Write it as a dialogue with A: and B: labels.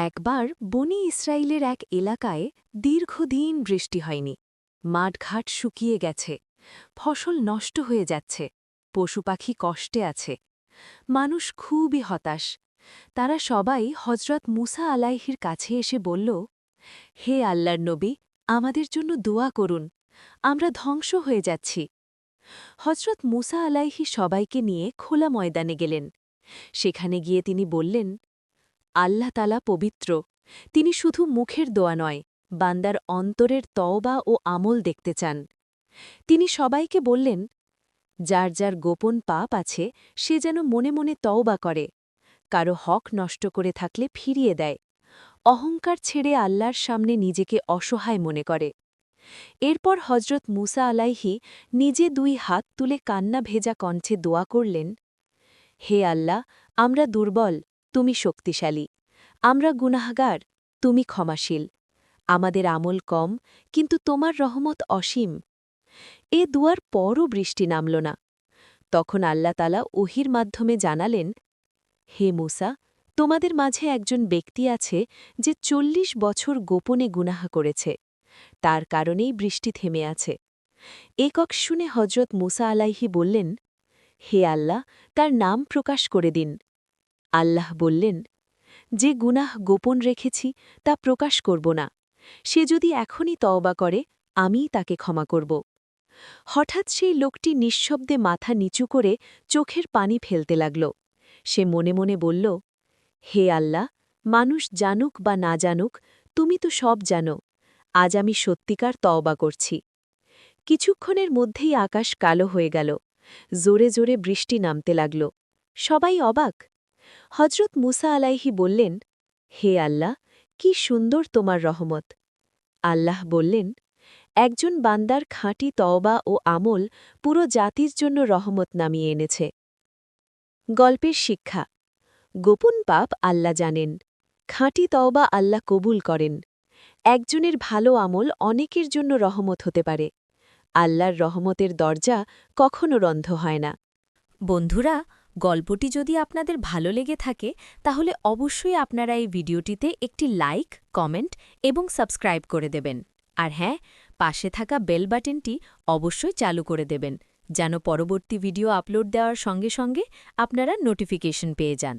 A: একবার বনি ইসরায়েলের এক এলাকায় দীর্ঘদিন বৃষ্টি হয়নি। মাঠঘাট শুকিয়ে গেছে। ফসল নষ্ট হয়ে যাচ্ছে। পশু পাখি কষ্টে আছে। মানুষ খুবই হতাশ। তারা সবাই হজরত মুসা আলাইহির কাছে এসে বলল, হে আল্লাহর নবী, আমাদের জন্য দোয়া করুন। আমরা ধ্বংস হয়ে যাচ্ছি। হজরত মুসা আলাইহি সবাইকে নিয়ে খোলা ময়দানে গেলেন। সেখানে গিয়ে তিনি বললেন আল্লাহ তালা পবিত্র। তিনি শুধু মুখের দোয়া নয়, বান্দার অন্তরের তওবা ও আমল দেখতে চান। তিনি সবাইকে বললেন, যার যার গোপন পাপ আছে, সে যেন মনে মনে তওবা করে। কারও হক নষ্ট করে থাকলে ফিরিয়ে দেয়। অহংকার ছেড়ে আল্লাহর সামনে নিজেকে অসহায় মনে করে। এরপর হজরত মুসা আলাইহি নিজে দুই হাত তুলে কান্না ভেজা কণ্ঠে দোয়া করলেন, হে আল্লাহ, আমরা দুর্বল তুমি শক্তিশালী। আমরা গুনাহগার, তুমি ক্ষমাশীল। আমাদের আমল কম, কিন্তু তোমার রহমত অসীম। এ দুয়ার পরও বৃষ্টি নামল না। তখন আল্লাতালা ওহির মাধ্যমে জানালেন, হে মুসা, তোমাদের মাঝে একজন ব্যক্তি আছে যে চল্লিশ বছর গোপনে গুনাহা করেছে। তার কারণেই বৃষ্টি থেমে আছে। একক শুনে হজরত মুসা আলাইহি বললেন, হে আল্লাহ, তার নাম প্রকাশ করে দিন। আল্লাহ বললেন, যে গুনাহ গোপন রেখেছি তা প্রকাশ করব না। সে যদি এখনই তওবা করে, আমিই তাকে ক্ষমা করব। হঠাৎ সেই লোকটি নিঃশব্দে মাথা নিচু করে চোখের পানি ফেলতে লাগল। সে মনে মনে বলল, হে আল্লাহ, মানুষ জানুক বা না জানুক, তুমি তো সব জানো। আজ আমি সত্যিকার তওবা করছি। কিছুক্ষণের মধ্যেই আকাশ কালো হয়ে গেল। জোরে জোরে বৃষ্টি নামতে লাগল। সবাই অবাক। হজরত মুসা আলাইহি বললেন, হে আল্লাহ, কি সুন্দর তোমার রহমত। আল্লাহ বললেন, একজন বান্দার খাঁটি তওবা ও আমল পুরো জাতির জন্য রহমত নামিয়ে এনেছে। গল্পের শিক্ষা, গোপন পাপ আল্লাহ জানেন, খাঁটি তওবা আল্লাহ কবুল করেন। একজনের ভালো আমল অনেকের জন্য রহমত হতে পারে। আল্লাহর রহমতের দরজা কখনো রন্ধ হয় না। বন্ধুরা গল্পটি যদি আপনাদের ভালো লেগে থাকে, তাহলে অবশ্যই আপনারা এই ভিডিওটিতে একটি লাইক, কমেন্ট এবং সাবস্ক্রাইব করে দেবেন। আর হ্যাঁ পাশে থাকা বেল বাটনটি অবশ্যই চালু করে দেবেন, যেন পরবর্তী ভিডিও আপলোড দেওয়ার সঙ্গে সঙ্গে আপনারা নোটিফিকেশন পেয়ে যান।